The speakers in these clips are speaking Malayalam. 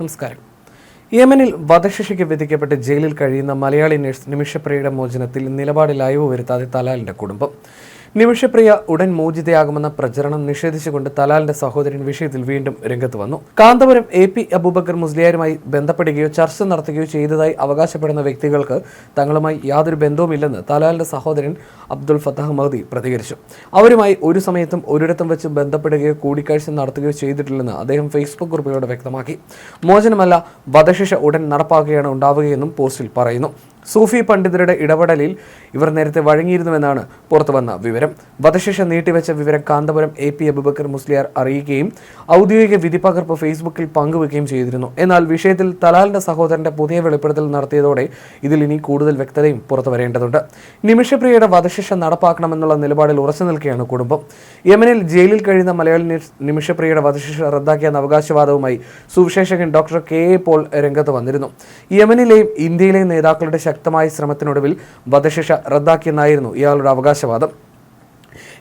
നമസ്കാരം. യമനിൽ വധശിക്ഷയ്ക്ക് വിധിക്കപ്പെട്ട് ജയിലിൽ കഴിയുന്ന മലയാളി നഴ്സ് നിമിഷപ്രിയയുടെ മോചനത്തിൽ നിലപാട് ലൈവ് വരുത്താതെ തലാലിന്റെ കുടുംബം. നിമിഷപ്രിയ ഉടൻ മോചിതയാകുമെന്ന പ്രചരണം നിഷേധിച്ചുകൊണ്ട് തലാലിന്റെ സഹോദരൻ വിഷയത്തിൽ വീണ്ടും രംഗത്ത് വന്നു. കാന്തപുരം എ പി അബൂബക്കർ മുസ്ലിയാരുമായി ബന്ധപ്പെടുകയോ ചർച്ച നടത്തുകയോ ചെയ്തതായി അവകാശപ്പെടുന്ന വ്യക്തികൾക്ക് തങ്ങളുമായി യാതൊരു ബന്ധവുമില്ലെന്ന് തലാലിന്റെ സഹോദരൻ അബ്ദുൾ ഫത്താഹ് മഹദി പ്രതികരിച്ചു. അവരുമായി ഒരു സമയത്തും ഒരിടത്തും വെച്ച് ബന്ധപ്പെടുകയോ കൂടിക്കാഴ്ച നടത്തുകയോ ചെയ്തിട്ടില്ലെന്ന് അദ്ദേഹം ഫേസ്ബുക്ക് കുറിപ്പിലൂടെ വ്യക്തമാക്കി. മോചനമല്ല വധശിക്ഷ ഉടൻ നടപ്പാക്കുകയാണ് ഉണ്ടാവുകയെന്നും പോസ്റ്റിൽ പറയുന്നു. സൂഫി പണ്ഡിതരുടെ ഇടപെടലിൽ ഇവർ നേരത്തെ വഴങ്ങിയിരുന്നുവെന്നാണ് പുറത്തുവന്ന വിവരം. വധശിക്ഷ നീട്ടിവെച്ച വിവരം കാന്തപുരം എ പി അബുബക്കർ മുസ്ലിയാർ അറിയിക്കുകയും ഔദ്യോഗിക വിധിപ്പകർപ്പ് ഫേസ്ബുക്കിൽ പങ്കുവെക്കുകയും ചെയ്തിരുന്നു. എന്നാൽ വിഷയത്തിൽ തലാലിന്റെ സഹോദരന്റെ പുതിയ വെളിപ്പെടുത്തൽ നടത്തിയതോടെ ഇതിൽ ഇനി കൂടുതൽ വ്യക്തതയും പുറത്തു വരേണ്ടതുണ്ട്. നിമിഷപ്രിയയുടെ വധശിക്ഷ നടപ്പാക്കണമെന്നുള്ള നിലപാടിൽ ഉറച്ചു നിൽക്കുകയാണ് കുടുംബം. യമനിൽ ജയിലിൽ കഴിയുന്ന മലയാളി നിമിഷപ്രിയയുടെ വധശിക്ഷ റദ്ദാക്കിയെന്ന അവകാശവാദവുമായി Suviseshakan doctor K A Paul രംഗത്ത് വന്നിരുന്നു. യമനിലെയും ഇന്ത്യയിലെയും നേതാക്കളുടെ ശക്തമായ ശ്രമത്തിനൊടുവിൽ വധശിക്ഷ റദ്ദാക്കിയെന്നായിരുന്നു ഇയാളുടെ അവകാശവാദം.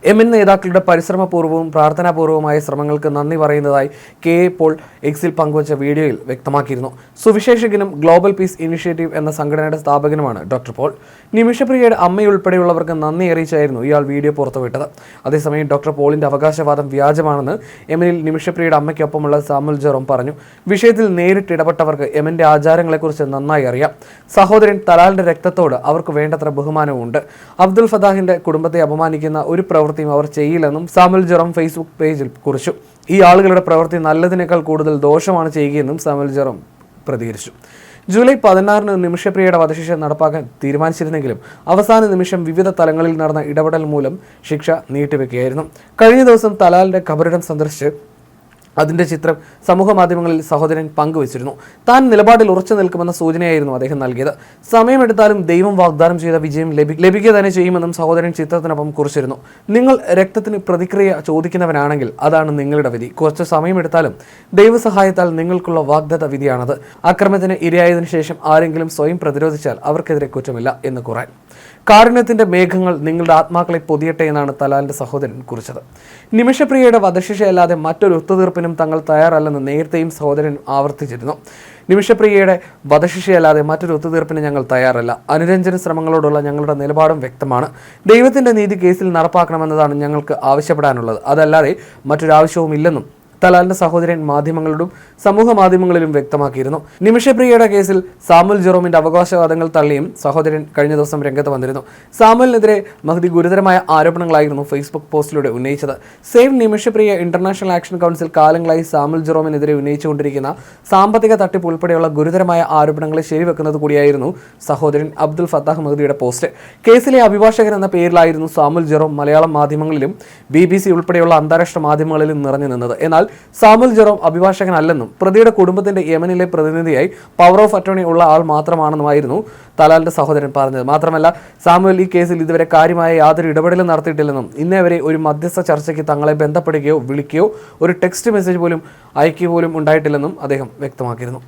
എം എൻ നേതാക്കളുടെ പരിശ്രമപൂർവവും പ്രാർത്ഥനാപൂർവമായ ശ്രമങ്ങൾക്ക് നന്ദി പറയുന്നതായി കെ എ പോൾ എക്സിൽ പങ്കുവച്ച വീഡിയോയിൽ വ്യക്തമാക്കിയിരുന്നു. സുവിശേഷകനും ഗ്ലോബൽ പീസ് ഇനിഷ്യേറ്റീവ് എന്ന സംഘടനയുടെ സ്ഥാപകനുമാണ് ഡോക്ടർ പോൾ. നിമിഷപ്രിയയുടെ അമ്മയുൾപ്പെടെയുള്ളവർക്ക് നന്ദി അറിയിച്ചായിരുന്നു ഇയാൾ വീഡിയോ പുറത്തുവിട്ടത്. അതേസമയം ഡോക്ടർ പോളിന്റെ അവകാശവാദം വ്യാജമാണെന്ന് എമനിൽ നിമിഷപ്രിയയുടെ അമ്മയ്ക്കൊപ്പമുള്ള സാമുൽ ജെറോം പറഞ്ഞു. വിഷയത്തിൽ നേരിട്ട് ഇടപെട്ടവർക്ക് എമന്റെ ആചാരങ്ങളെക്കുറിച്ച് നന്നായി അറിയാം. സഹോദരൻ തലാലിന്റെ രക്തത്തോട് അവർക്ക് വേണ്ടത്ര ബഹുമാനവും ഉണ്ട് അബ്ദുൽ ഫതാഹിന്റെ കുടുംബത്തെ അപമാനിക്കുന്ന ഒരു പ്രവൃത്തിയും അവർ ചെയ്യില്ലെന്നും സാമുൽ ജെറോം ഫേസ്ബുക്ക് പേജിൽ കുറിച്ചു. ഈ ആളുകളുടെ പ്രവൃത്തി നല്ലതിനേക്കാൾ കൂടുതൽ ദോഷമാണ് ചെയ്യുകയെന്നും സാമുൽ ജെറോം പ്രതികരിച്ചു. ജൂലൈ പതിനാറിന് നിമിഷപ്രിയയുടെ വധശിക്ഷ നടപ്പാക്കാൻ തീരുമാനിച്ചിരുന്നെങ്കിലും അവസാന നിമിഷം വിവിധ തലങ്ങളിൽ നടന്ന ഇടപെടൽ മൂലം ശിക്ഷ നീട്ടിവെക്കുകയായിരുന്നു. കഴിഞ്ഞ ദിവസം തലാലിന്റെ ഖബറിടം സന്ദർശിച്ച് അതിന്റെ ചിത്രം സമൂഹ മാധ്യമങ്ങളിൽ സഹോദരൻ പങ്കുവച്ചിരുന്നു. താൻ നിലപാടിൽ ഉറച്ചു നിൽക്കുമെന്ന സൂചനയായിരുന്നു അദ്ദേഹം നൽകിയത്. സമയമെടുത്താലും ദൈവം വാഗ്ദാനം ചെയ്ത വിജയം ലഭി ലഭിക്കുക തന്നെ ചെയ്യുമെന്നും സഹോദരൻ ചിത്രത്തിനൊപ്പം കുറിച്ചിരുന്നു. നിങ്ങൾ രക്തത്തിന് പ്രതിക്രിയ ചോദിക്കുന്നവനാണെങ്കിൽ അതാണ് നിങ്ങളുടെ വിധി. കുറച്ച് സമയമെടുത്താലും ദൈവസഹായത്താൽ നിങ്ങൾക്കുള്ള വാഗ്ദത്ത വിധിയാണത്. അക്രമത്തിന് ഇരയായതിനു ശേഷം ആരെങ്കിലും സ്വയം പ്രതിരോധിച്ചാൽ അവർക്കെതിരെ കുറ്റമില്ല എന്ന് ഖുറാൻ കാരുണ്യത്തിന്റെ മേഘങ്ങൾ നിങ്ങളുടെ ആത്മാക്കളെ പൊതിയട്ടെ എന്നാണ് തലാലിന്റെ സഹോദരൻ കുറിച്ചത്. നിമിഷപ്രിയയുടെ വധശിക്ഷയല്ലാതെ മറ്റൊരു ഒത്തുതീർപ്പിനും തങ്ങൾ തയ്യാറല്ലെന്ന് നേരത്തെയും സഹോദരൻ ആവർത്തിച്ചിരുന്നു. നിമിഷപ്രിയയുടെ വധശിക്ഷയല്ലാതെ മറ്റൊരു ഒത്തുതീർപ്പിന് ഞങ്ങൾ തയ്യാറല്ല. അനുരഞ്ജന ശ്രമങ്ങളോടുള്ള ഞങ്ങളുടെ നിലപാടും വ്യക്തമാണ്. ദൈവത്തിന്റെ നീതി കേസിൽ നടപ്പാക്കണമെന്നതാണ് ഞങ്ങൾക്ക് ആവശ്യപ്പെടാനുള്ളത്. അതല്ലാതെ മറ്റൊരാവശ്യവും ഇല്ലെന്നും തലാലിന്റെ സഹോദരൻ മാധ്യമങ്ങളോടും സമൂഹ മാധ്യമങ്ങളിലും വ്യക്തമാക്കിയിരുന്നു. നിമിഷപ്രിയയുടെ കേസിൽ സാമുൽ ജെറോമിന്റെ അവകാശവാദങ്ങൾ തള്ളിയും സഹോദരൻ കഴിഞ്ഞ ദിവസം രംഗത്ത് വന്നിരുന്നു. സാമുലിനെതിരെ മഹദി ഗുരുതരമായ ആരോപണങ്ങളായിരുന്നു ഫേസ്ബുക്ക് പോസ്റ്റിലൂടെ ഉന്നയിച്ചത്. Save Nimishapriya international action council കാലങ്ങളായി സാമുൽ ജെറോമിനെതിരെ ഉന്നയിച്ചുകൊണ്ടിരിക്കുന്ന സാമ്പത്തിക തട്ടിപ്പ് ഉൾപ്പെടെയുള്ള ഗുരുതരമായ ആരോപണങ്ങളെ ശരിവെക്കുന്നത് കൂടിയായിരുന്നു സഹോദരൻ അബ്ദുൽ ഫത്താഹ് മഹദിയുടെ പോസ്റ്റ്. കേസിലെ അഭിഭാഷകൻ എന്ന പേരിലായിരുന്നു സാമുൽ ജെറോം മലയാളം മാധ്യമങ്ങളിലും ബി ഉൾപ്പെടെയുള്ള അന്താരാഷ്ട്ര മാധ്യമങ്ങളിലും നിറഞ്ഞു നിന്നത്. എന്നാൽ സാമുൽ ജെറോം അഭിഭാഷകനല്ലെന്നും പ്രതിയുടെ കുടുംബത്തിന്റെ യമനിലെ പ്രതിനിധിയായി പവർ ഓഫ് അറ്റോർണി ഉള്ള ആൾ മാത്രമാണെന്നുമായിരുന്നു തലാലിന്റെ സഹോദരൻ പറഞ്ഞത്. മാത്രമല്ല സാമുൽ ഈ കേസിൽ ഇതുവരെ കാര്യമായ യാതൊരു ഇടപെടലും നടത്തിയിട്ടില്ലെന്നും ഇന്നേ വരെ ഒരു മധ്യസ്ഥ ചർച്ചയ്ക്ക് തങ്ങളെ ബന്ധപ്പെടുകയോ വിളിക്കുകയോ ഒരു ടെക്സ്റ്റ് മെസ്സേജ് പോലും അയക്കുക പോലും ഉണ്ടായിട്ടില്ലെന്നും അദ്ദേഹം വ്യക്തമാക്കിയിരുന്നു.